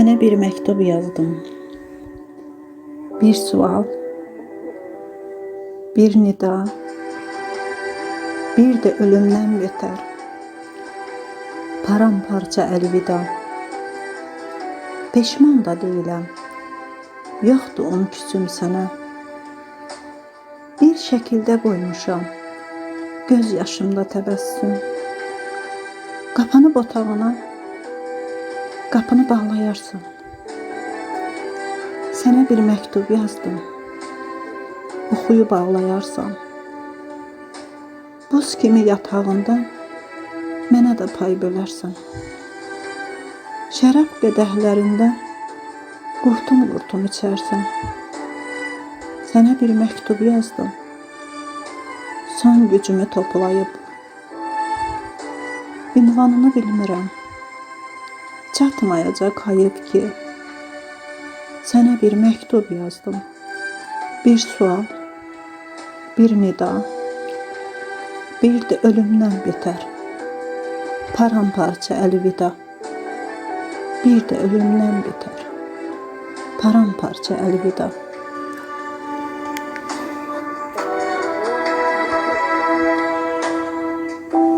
Sənə bir məktub yazdım. Bir sual, bir nida, bir də ölümdən betər. Paramparça əlvida. Peşman da deyiləm. Yoxdur un küsüm sənə. Bir şəkildə qoymuşam. Göz yaşımda təbəssüm. Qapanıb otağına, qapını bağlayarsan. Sənə bir məktub yazdım. Oxuyub ağlayarsan. Buz kimi yatağında mənə də pay bölərsən. Şərab qədəhlərində qurtum-qurtum içərsən. Sənə bir məktub yazdım. Son gücümü toplayıb. Ünvanını bilmirəm. Çatmayacaq hayıf ki. Sənə bir məktub yazdım. Bir sual, bir nida, bir də ölümdən betər. Paramparça əlvida. Bir də ölümdən betər. Paramparça əlvida.